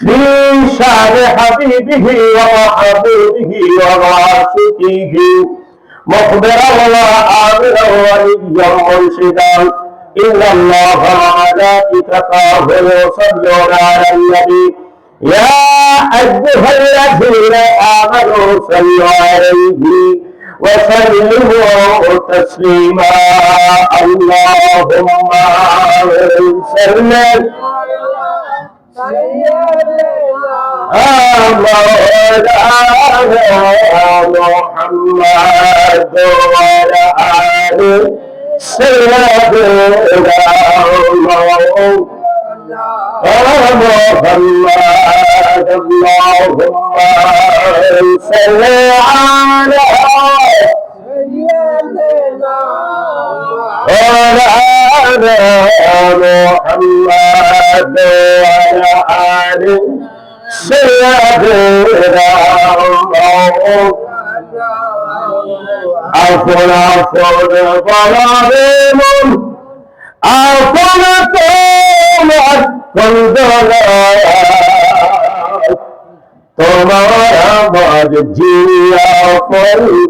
في شعر حبيبه ومحبوبه ومعشوقه مخبرا وآمرا وليا مرشدا. إن الله وملائكته يصلون على النبي. يا أيها الذين آمنوا صلوا عليه وسلموا تسليما. اللهم صل محمد وعلى آله سيدنا محمد اللهم صل على وعلى آل محمد وعلى آل سيدنا محمد আপন আপন বলাবে আপন তোমার তোমার আমার জিয়া পরি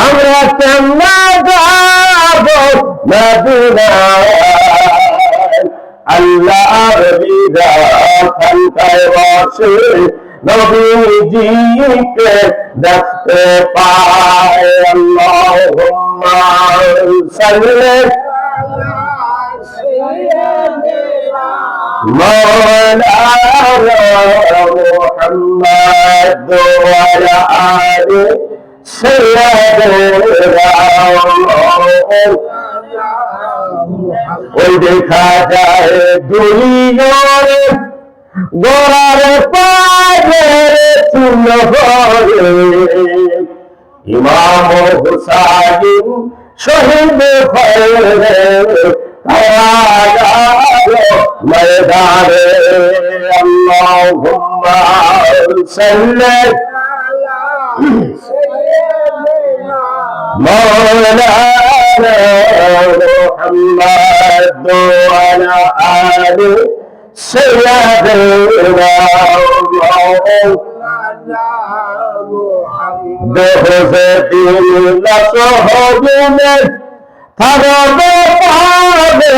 আমরা কেমন যাব মদিনা আল্লাহর বিধান খানকায় বসে নবীজিকে দেখতে পায় আল্লাহুম্মা সাল্লি مولانا محمد وعلى آله سيدنا ওই দেখা যায় দুলিয়র গোড়ার পায়ে চুল ইমাম হুসাইন শহীদ হয়ে ময়দানে আল্লাহুম্মা সাল্লাল্লাহু محمد وعلى آل سيدنا بحفظ لصحبنا থাকবে পাবে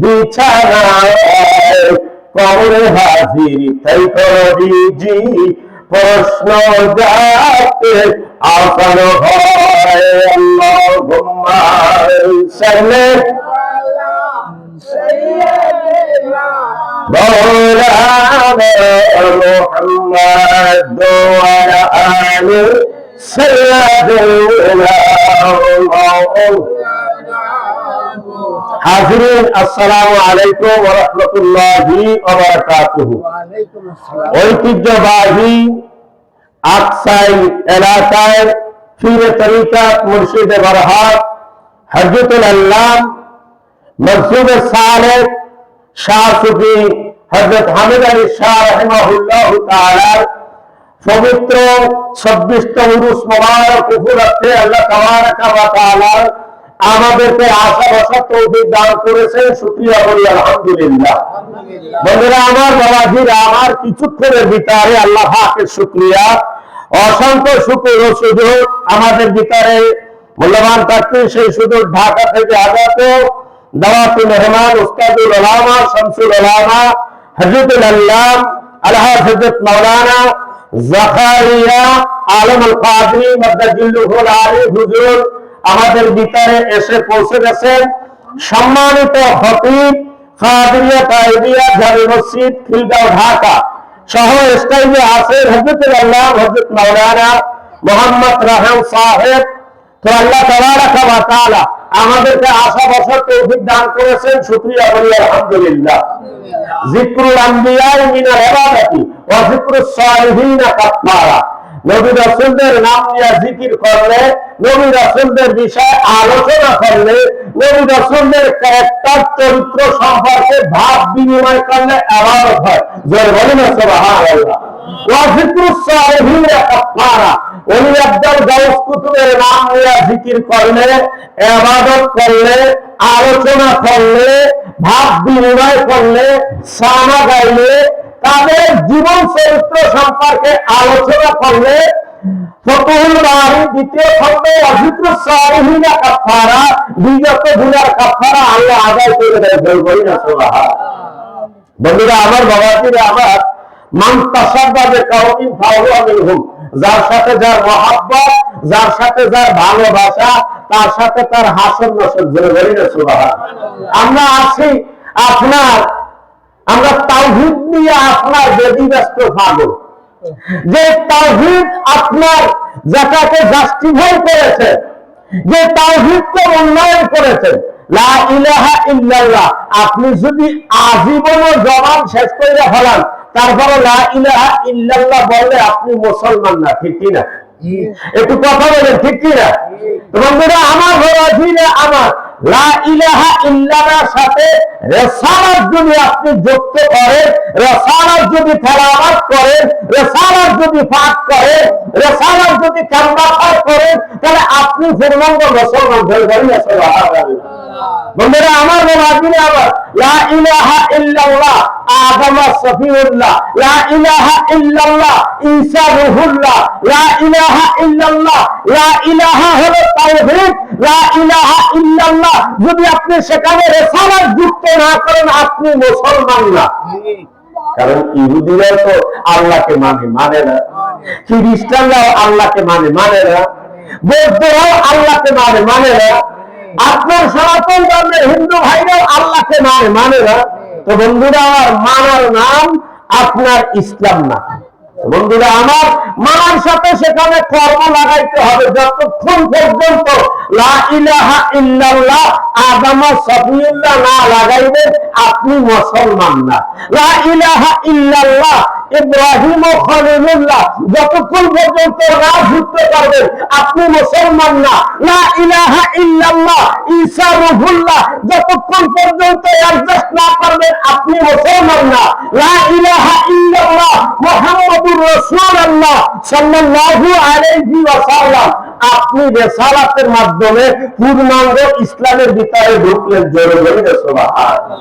বিছানায় কবরে হাজির তাই করিজি প্রশ্ন যাতে আসান হয় আল্লাহুম্মা সাল্লি হাজিরিন, আসসালামু আলাইকুম ওয়া রাহমাতুল্লাহি ওয়া বারাকাতুহু। ঐতিহ্যবাহী আকসাই এলাকায় ফিরে তরিকা মুর্শিদে বরহাত হজরতুল আল্লাহ মসজিদ সালেক শাহ সুফি হামিদ আলী শাহ পবিত্র, ছাব্বিশতম উরুস মোবারক উপলক্ষে আল্লাহ তাবারাকা ওয়া তাআলা আমাদেরকে আশা বসা তৌফিক দান করেছেন শুকরিয়া করি আলহামদুলিল্লাহ। বন্ধুরা, আমার বাবাজিরা আমার কিছুক্ষণের ভিতরে আল্লাহ পাকের শুকরিয়া, অসংখ্য ও সুযোগ আমাদের ভিতরে মূল্যবান থাকতে সেই সুযোগ ঢাকা থেকে আগত দাওয়াতুল মেহমান উস্তাদুল ওলামা শামসুল ওলামা হজরতুল আল্লাহ আল্লাহ হজরত মৌলানা জাকারিয়া আলম আল কাদরি মদ্দাজিল্লুহুল আলী হুজুর আমাদের ভিতরে এসে পৌঁছে গেছেন সম্মানিত হকিব জামি মসজিদ খিলগাঁও ঢাকা। সহ স্টাইলে আল্লাহ হজরত মাওলানা মোহাম্মদ রাহেম সাহেব। তো আল্লাহ তাবারাকা ওয়া তাআলা আমাদেরকে আশা বছর তৌফিক দান করেছেন। শুকরিয়া বলি আলহামদুলিল্লাহ। জিক্রুল আম্বিয়া মিনাল ইবাদাতি ওয়া সালিহিনা কাফারা। নবী রাসূলদের নাম নিয়ে জিকির করলে নবী রাসূলদের বিষয়ে আলোচনা করলে নবী রাসূলদের ক্যারেক্টার চরিত্র সম্পর্কে ভাব বিনিময় করলে ইবাদত হয়। জোর বলি আলোচনা করলে, ভাব বিনিময় করলে, সানা গাইলে তাদের জীবন চরিত্র সম্পর্কে আলোচনা করলে দ্বিতীয় আমার যার সাথে যার মহাব্বত, যার সাথে যার ভালোবাসা, তার সাথে তার হাসন নসন জোরে বলি না আমরা আছি আপনার আমরা তাওহীদ নিয়ে আপনার বেদি ব্যস্ত পাগল যে তাওহীদ আপনার যাটাকে জাস্টিফাই করেছে, যে তাওহীদকে উন্নয়ন করেছে, লা ইলাহা ইল্লাল্লাহ। আপনি যদি আজীবন জবান শেষ করে ফেলান তারপরে লা ইলাহা ইল্লাল্লাহ বললে আপনি মুসলমান না, ঠিক কি না? একটু কথা বলেন, ঠিক কি না? তো বন্ধুরা, আমার ঘোরাধীনে আমার লা ইলাহা ইল্লাল্লাহর সাথে রেসালাত যদি আপনি যুক্ত করেন, রেসালাত যদি তেলাওয়াত করেন, রেসালাত যদি পাঠ করেন, রেসালাত যদি কান্না পাঠ করেন, তাহলে আপনি পূর্ণাঙ্গ মুসলমান হয়ে যাবেন বন্ধুরা, আমার মনাজিরে আবার লা ইলাহা ইল্লাল্লাহ, আদম সফিউল্লাহ। লা ইলাহা ইল্লাল্লাহ, ঈসা রূহুল্লাহ। লা ইলাহা ইল্লাল্লাহ, লা ইলাহা হলো তাওহীদ। লা ইলাহা ইল্লাল্লাহ, যদি আপনি সেখানে রেসালাত যুক্ত না করেন আপনি মুসলমান না। কারণ ইহুদিরা তো আল্লাহকে মানে মানে না। খ্রিস্টানরাও আল্লাহকে মানে মানে না। বৌদ্ধরাও আল্লাহকে মানে মানে না। আপনার সনাতন ধর্মের হিন্দু ভাইরাও আল্লাহকে মানে মানে না। তো বন্ধুরা, আমার মানার নাম আপনার ইসলাম না। বন্ধুরা, আমার মানার সাথে সেখানে কর্ম লাগাইতে হবে যতক্ষণ পর্যন্ত লা ইলাহা ইল্লাল্লাহ আদামা সফিউল্লাহ না লাগাইবেন, আপনি মুসলমান না। লা ইলাহা ইল্লাল্লাহ ইব্রাহিম ও খলিলুল্লাহ যতক্ষণ পর্যন্ত না যুক্ত পারবেন, আপনি মুসলমান না। লা ইলাহা ইল্লাল্লাহ ঈসা রূহুল্লাহ যতক্ষণ পর্যন্ত অ্যাডজাস্ট না করবেন আপনি মুসলমান না। লা ইলাহা ইল্লাল্লাহ মুহাম্মাদুর রাসূলুল্লাহ সাল্লাল্লাহু আলাইহি ওয়াসাল্লাম আপনি রেসালাতের মাধ্যমে পূর্ণাঙ্গ ইসলামের ভিতরে ঢুকলেন জোরে বলে সুবহানাল্লাহ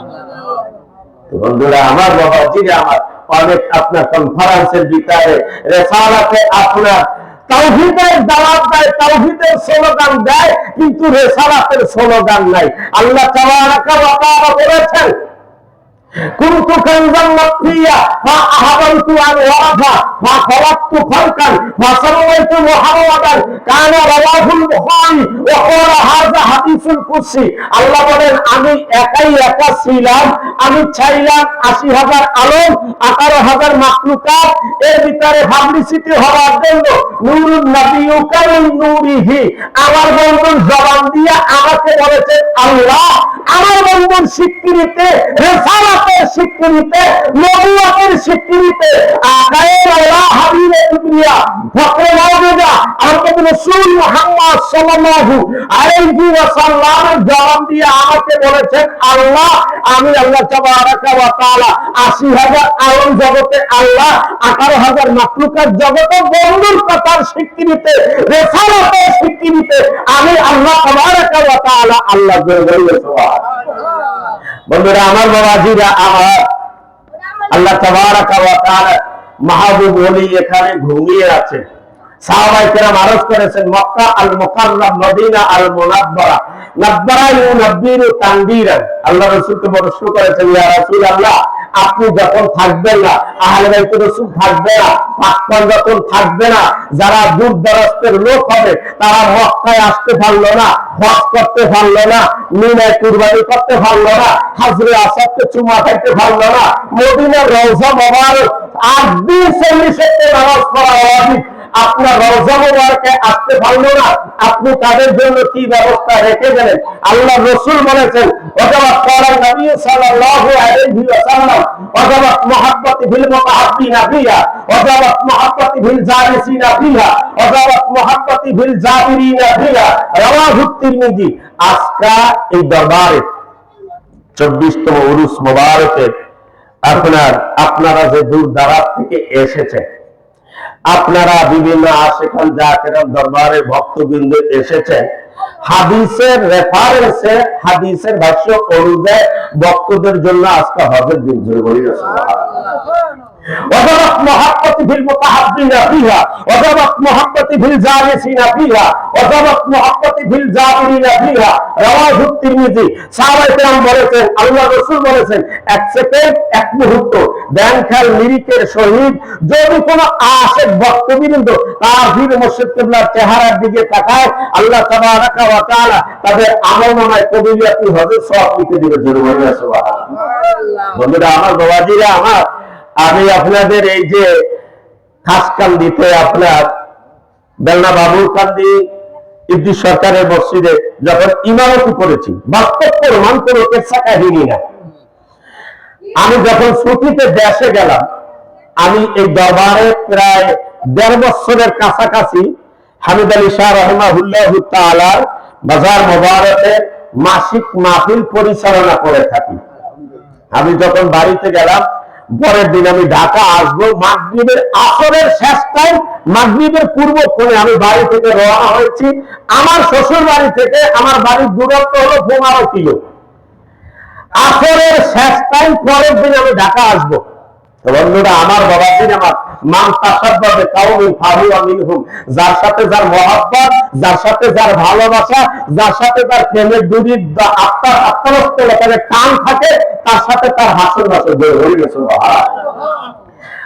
বন্ধুরা, আমার বাবাজিরা আমার অনেক আপনার কনফারেন্সের ভিতরে রেসালাতে আপনার তাওহীদের দাওয়াত দেয়, তাওহীদের স্লোগান দেয়, কিন্তু রেসালাতের স্লোগান নাই। আল্লাহ তাআলা বলেছেন كنت كنزا مخفيا فأحببت أن أعرف فخلقت خلقا فسويت محمدا كان رواه البخاري وقال هذا حديث القدسي আল্লাহ বলেন আমি একাই একা ছিলাম আমি চাইলাম আশি হাজার আলম আঠারো হাজার মাকলুকাত এর ভিতরে পাবলিসিটি হওয়ার জন্য নুরুন নবী উকামিন নূরিহি আমার বন্ধুর জবান দিয়ে আমাকে বলেছে আল্লাহ আমার বন্ধুর স্বীকৃতিতে রেসালাতের স্বীকৃতিতে নবুয়াতের স্বীকৃতিতে আকায়ের আল্লাহ হাবিবে দুনিয়া ফকরে মাওজুদা আমাকে রাসূল মুহাম্মদ সাল্লাল্লাহু আলাইহি ওয়াসাল্লামের জবান দিয়ে আমাকে বলেছেন, আল্লাহ, আমি আল্লাহ তাবারাকা ওয়া তাআলা 80000 আলম জগতে আল্লাহ 18000 মাখলুকাত জগতে বন্ধুর কথার স্বীকৃতিতে রেসালাতের স্বীকৃতিতে আমি আল্লাহ তাবারাকা ওয়া তাআলা আল্লাহ জোরে বলে বন্ধুরা, আমার বাবাজিরা, আমার আল্লাহ মাহবুব অলি এখানে ঘুমিয়ে আছে। সাহাবাই কেরাম আরজ করেছেন, মক্কা আল মুকাররম মদিনা আল মুনাব্বারা নাব্বারা ইউনাব্বিরু তানবিরা আল্লাহ রাসূলকে প্রশ্ন করেছেন, ইয়া রাসূলুল্লাহ আপনি যখন থাকবেন না, আহলে বাইত রসুল থাকবে না পাকপান যখন থাকবে না, যারা দূর দরাজের লোক হবে, তারা মক্কায় আসতে পারল না, হজ করতে পারল না, মিনায় কুরবানি করতে পারল না, হাজরে আসাদকে চুমা খাইতে পারল না, মদিনার রওজা মোবারক, আট দিন চল্লিশের নামাজ পড়া অধিক আপনার রওজা মোবারকে আসতে পারল না। আপনি তাদের জন্য কি ব্যবস্থা রেখে গেলেন? আল্লাহ রসুল বলেছেন অথবা করার নবী সাল্লাল্লাহু আলাইহি অথবা মুহাব্বতি অথবা মুহাব্বতি অথবা মুহাব্বতি রাওয়াহু তিরমিজি, আজকা এই দরবারে উরুস মোবারকের আপনার, আপনারা যে দূর দারাজ থেকে এসেছেন আপনারা বিভিন্ন আশেখান জাকেরান দরবারে ভক্তবৃন্দ এসেছেন। হাদিসের রেফারেন্সে হাদিসের ভাষ্য অনুযায়ী ভক্তদের জন্য আজকে হজের দিন জুড়ে বলি وضربت محبتي في المتحبين فيها وضربت محبتي في الجالسين فيها وضربت محبتي في الجابرين فيها رواه الترمذي সাহাবায়ে কেরাম বলেছেন আল্লাহ রাসূল বলেছেন এক সেকেন্ড এক মুহূর্ত ব্যাংকাল লিরিকের সহিত যদি কোনো আশেক ভক্তবৃন্দ তার বীর মুর্শিদ কিবলার চেহারার দিকে তাকায় আল্লাহ তাবারাকা ওয়া তাআলা তাদের আমলনামায় কবিলিয়াতি হজের সওয়াব লিখে দিবে জোরে বলে সুবহানাল্লাহ বন্ধুরা আমার বাবাজিরা আমার আমি আপনাদের এই যে খাসকান্দিতে আপনার বেলনা বাবুর কান্দি ইদ্দিস সরকারের মসজিদে যখন ইমামতি করেছি, বাস্তব প্রমাণ কোনো কেসা কাহিনী না। আমি যখন ছুটিতে দেশে গেলাম, আমি এই দরবারে প্রায় দেড় বছরের কাছাকাছি হামিদ আলী শাহ রহমাহুল্লাহ তালার বাজার মোবারকের মাসিক মাহফিল পরিচালনা করে থাকি। আমি যখন বাড়িতে গেলাম পরের দিন আমি ঢাকা আসব, মাগরীবের আসরের শেষ টাইম মাগরীবের পূর্বক্ষণে আমি বাড়ি থেকে রওনা হয়েছি। আমার শ্বশুর বাড়ি থেকে আমার বাড়ির দূরত্ব হলো পনেরো কিলো। আসরের শেষ টাইম পরের দিন আমি ঢাকা আসব। বন্ধুরা, আমার বাবাজির আমার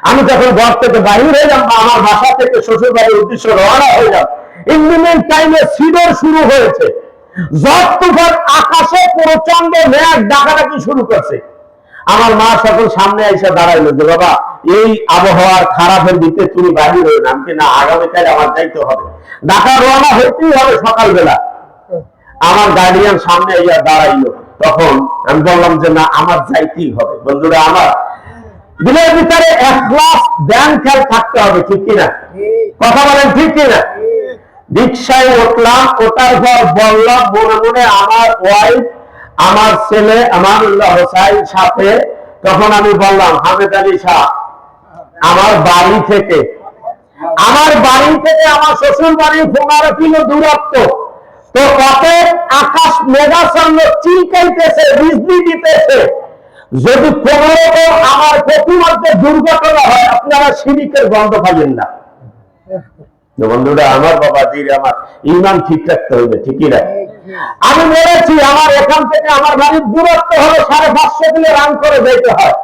আমি যখন ঘর থেকে বাহির হয়ে যাব আমার বাসা থেকে শ্বশুর বাড়ির উদ্দেশ্য রওনা হয়ে যাব ইঞ্জিনিয়ারিং টাইমে সিডর শুরু হয়েছে। ঝড় তুফান আকাশে প্রচণ্ড মেঘ ডাকাডাকি শুরু করছে। আমার মা সকল সামনে এসে দাঁড়াইলো যে বাবা এই আবহাওয়ার খারাপের দিকে তুমি বাহির হয়ে নামকে না আগামীকাল আমার যাইতে হবে। ঢাকা রওনা হইতেই হবে সকালবেলা। আমার গার্ডিয়ান সামনে ইয়া দাঁড়াইলো। তখন আমি বললাম যে না আমার যাইতেই হবে। বন্ধুরা আমার দিনের ভিতরে এক ক্লাস ধ্যান খেয়াল থাকতে হবে ঠিক কিনা কথা বলেন ঠিক কিনা রিক্সায় উঠলাম ওটার পর বললাম মনে মনে আমার ওয়াইফ আমার ছেলে আমার হোসাইন সাথে তখন আমি বললাম, হামেদ আলী শাহ, আমার বাড়ি থেকে আমার বাড়ি থেকে আমার শ্বশুর বাড়ি পনেরো কিলো দূরত্ব। তো কত আকাশ মেঘাচ্ছন্ন চিলকাইতেছে, বিজলি দিতেছে। যদি কোনো আমার প্রতিমধ্যে দুর্ঘটনা হয়, আপনারা সিঁড়িকের গন্ধ পাইবেন না। বন্ধুরা, আমার বাবা জির আমার ইমান ঠিক রাখতে হবে ঠিকই না? আমি বলেছি, আমার এখান থেকে আমার বাড়ির দূরত্ব হলো সাড়ে পাঁচশো কিলো রান করে যেতে হয়।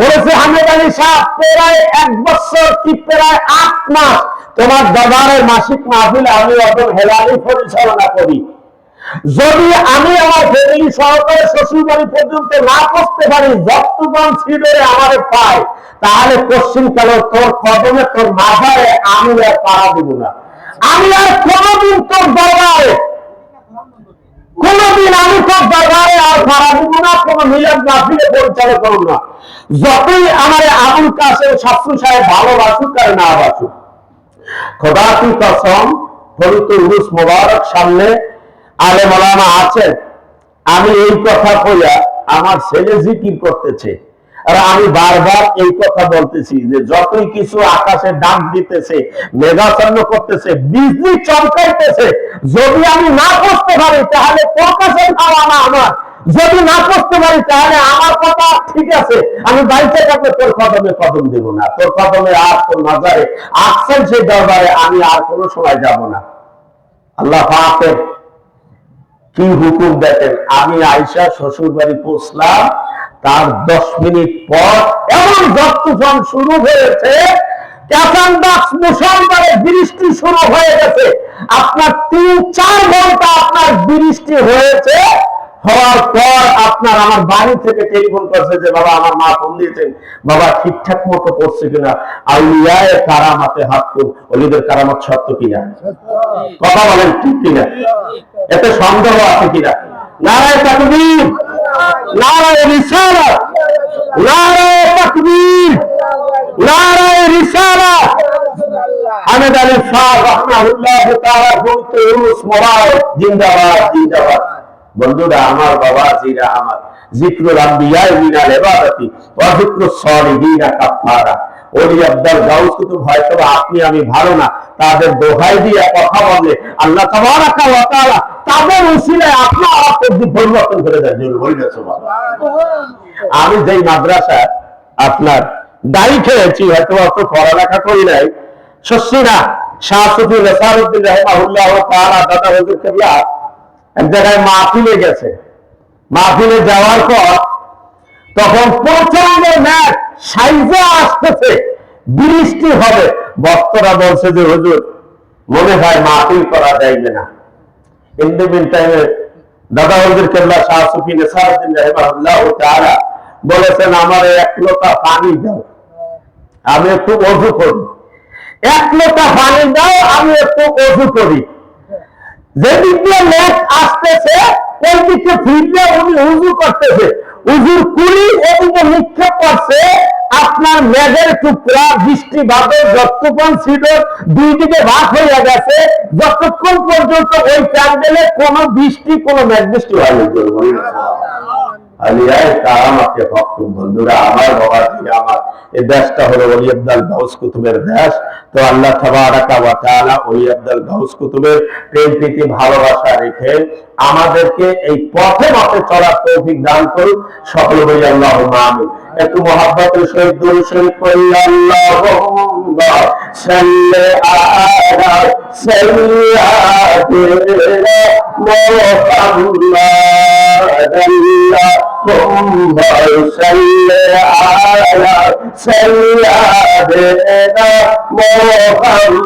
বলেছে হামেদ আলী শাহ প্রায় এক বছর কি প্রায় আট মাস। তোমার দাদারের মাসিক মাহফিল আমি অত হেলালি পরিচালনা করি। যদি আমি আমার ফ্যামিলি সহকারে শ্বশুর বাড়ি পর্যন্ত না করতে পারি যতক্ষণ সিডরে আমার পাই তাহলে পশ্চিম কালে তোর কদমে তোর মাথায় আমি আর পাড়া দিব না। আমি আর কোনোদিন তোর দরবারে, কোনদিন আমি তোর দরবারে আর পাড়া দিব না, কোনো মিলাদ মাহফিলে পরিচালনা করব না। যতই আমার আবুল কাসেম শাস্ত্রী সাহেব ভালোবাসুক আর না বাসুক। খোদা কি কসম পবিত্র উরুস মোবারক সামনে আলে মলামা আছেন। আমি এই কথা কইয়া আমার ছেলে জিকির করতেছে। আর আমি বারবার এই কথা বলতেছি যে যতই কিছু আকাশে ডাক দিতেছে, মেঘাচ্ছন্ন করতেছে, বিজলি চমকাইতেছে, যদি আমি না করতে পারি, তাহলে কাছে আমার। যদি না করতে পারি, তাহলে আমার কথা ঠিক আছে। আমি বাড়িতে থাকলে তোর কদমে কদম দেব না। তোর কদমে আর তোর নজরে আসছেন সেই দরবারে, আমি আর কোনো সময় যাব না। আল্লাহ পাকের কি হুকুম দেখেন? আমি আইসা শ্বশুর বাড়ি পৌঁছলাম, তার দশ মিনিট পর এমন ঝড় তুফান শুরু হয়েছে মুসলমানের বৃষ্টি শুরু হয়ে গেছে। আপনার তিন চার ঘণ্টা আপনার বৃষ্টি হয়েছে হওয়ার পর আপনার আমার বাড়ি থেকে টেলিফোন করছে যে, বাবা, আমার মা ফোন দিয়েছেন। বাবা, ঠিকঠাক মতো কিনা? আউলিয়ায় কারামাতে হাত অলিদের কারামাত সত্য কিনা? কথা বলেন, ঠিক কিনা? এতে সন্দেহ আছে কিনা? নারায় তাকবীর! নারায় নারায় তাকবীর! নারায় আলী তাআলা বলতে মোবারক, জিন্দাবাদ জিন্দাবাদ। বন্ধুরা, আমার বাবা জিরা আমার। জিক্রুল আম্বিয়া মিনাল ইবাদতি ওয়া যিকরুস সালিহিনা কাফারা ওলি আব্দাল গাউস কুতুব হয়তো আপনি আমি ভালো না। তাদের দোহাই দিয়ে কথা বললে আল্লাহ তাবারাকা ওয়া তাআলা তাদের উসিলায় আপনার আপদ পরিবর্তন করে দেয় বলি না আমি যেই মাদ্রাসা আপনার দায়ী খেয়েছি, হয়তো অত পড়ালেখা করি নাই শশীরা শাহ সুফি রেসারুদ্দিন রহমাহুল্লাহ তাআলা দাদা হুজুর কেবলা এক জায়গায় মাহফিলে গেছে। মাহফিলে যাওয়ার পর তখন প্রচণ্ড ম্যাচ সাইজে আসতেছে, বৃষ্টি হবে। ভক্তরা বলছে যে, হুজুর, মনে হয় মাহফিল করা যাইবে না। ইন দ্য মিন টাইমে দাদা হুজুর কেবলা শাহ সুফি নেসারুদ্দিন রহমাহুল্লাহ তাআলা বলেছেন, আমার এক লোটা পানি দাও, আমি একটু অজু করি। এক লোটা পানি দাও, আমি একটু অজু করি। যেদিক দিয়ে আসতেছে, ওই দিকে ফিরলে উনি উজু করতেছে। উজুর কুড়ি এদিকে নিক্ষেপ করছে আপনার মেঘের টুকরা, বৃষ্টি ভাবে যতক্ষণ ছিল, দুই দিকে ভাগ হয়ে গেছে। যতক্ষণ পর্যন্ত ওই প্যান্ডেলে কোনো বৃষ্টি, কোনো মেঘ বৃষ্টি হয়নি। ভক্ত, বন্ধুরা, আমার বাবা জি আমার এই দেশটা হলো অলি আব্দাল কুতুবের দেশ। তো আল্লাহ অলি আব্দাল কুতুবের প্রেম, প্রীতি, ভালোবাসা রেখে আমাদেরকে এই পথে পথে চলার তৌফিক দান করুন সকল বলি আল্লাহ আমিন। একটু মুহাম্মাদ اللهم صل على سيدنا محمد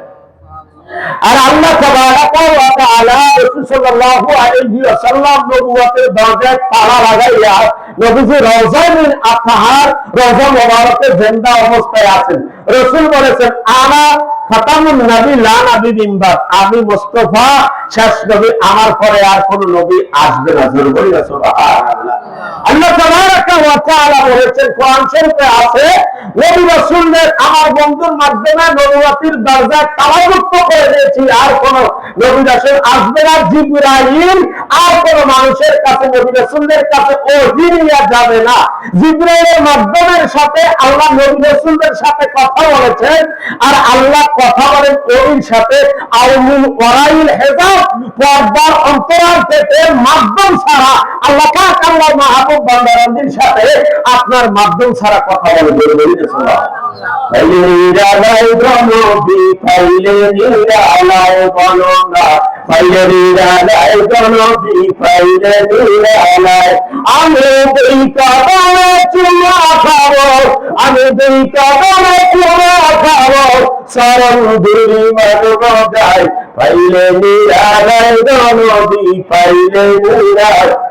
আর আল্লাহ দরজায় তালা লাগাইয়া নবীজি রওজা মিন আতহার রওজা মোবারকে জিন্দা অবস্থায় আছেন। রাসূল বলেছেন, আনা খাতামুন নবী লা নবী আমি মুস্তাফা শেষ নবী, আমার পরে আর কোন নবী আসবে না মাধ্যমে মানুষের কাছে যাবে না। মাধ্যমের সাথে আল্লাহ নবী রাসূলদের সাথে কথা বলেছেন, আর আল্লাহ কথা বলেন ওহির সাথে আউমুল ওয়ারাইল হেজাব পর্দার অন্তরাল থেকে মাধ্যম ছাড়া আল্লাহ আল্লাহ মাহবুব বান্দারান্দির সাথে আপনার মাধ্যম ছাড়া কথা বলে আমি দুই চুমা খাব, আমি দুই মানব যায় পাইলে নিরালায় গণবি পাইলে নিরালায়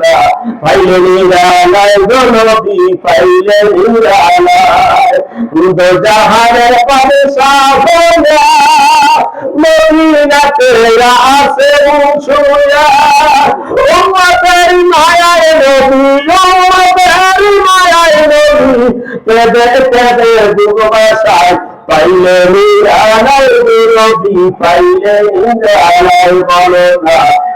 না পাইলে নিরালায় দি পাইলে নিরালায়। দো জাহানের পারে সাহনা মদিনাতে আসে শুয়া উম্মতের মায়ায় নবী, উম্মতের মায়ায় নবী, কেঁদে কেঁদে দুঃখ পাইলে নিরালায় নবী পাইলে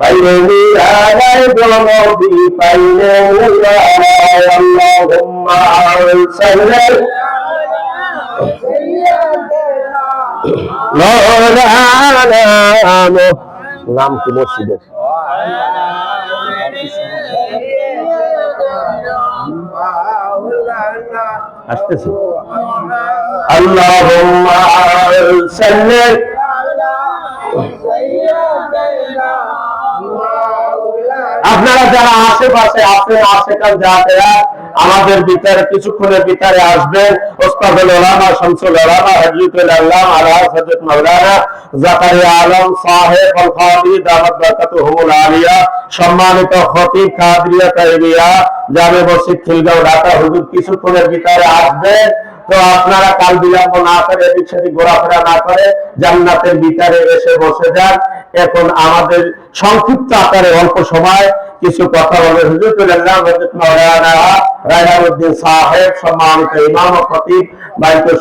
পাইলে নিরালায় গো নবী পাইলে নিরালায় আল্লাহুম্মা সাল্লি মৌলানা নাম কি মসজিদের আসতেছে আল্লাহুম্মা আপনারা যারা আশেপাশে আছেন আশেকাল যাতেরা আমাদের ভিতরে কিছুক্ষণের ভিতরে আসবেন। ওলামা শামসুল ওলামা আল্লাহ মাওলানা জাকারিয়া আলম সাহেব আল বারাকাতুহুল আলিয়া, সম্মানিত খতিব কাদরিয়া তাইবিয়া জামে মসজিদ খিলগাঁও, ঢাকা। হুজুর, কিছুক্ষণের আসবেন। তো আপনারা কাল বিলম্ব না করে এদিক সেদিক ঘোরাফেরা না করে জান্নাতের ভিতরে এসে বসে যান। এখন আমাদের সংক্ষিপ্ত আকারে অল্প সময় কিছু কথা বলে হুজুর আল্লাহ হযরত মাওলানা সাহেব, সম্মানিত ইমাম খতিব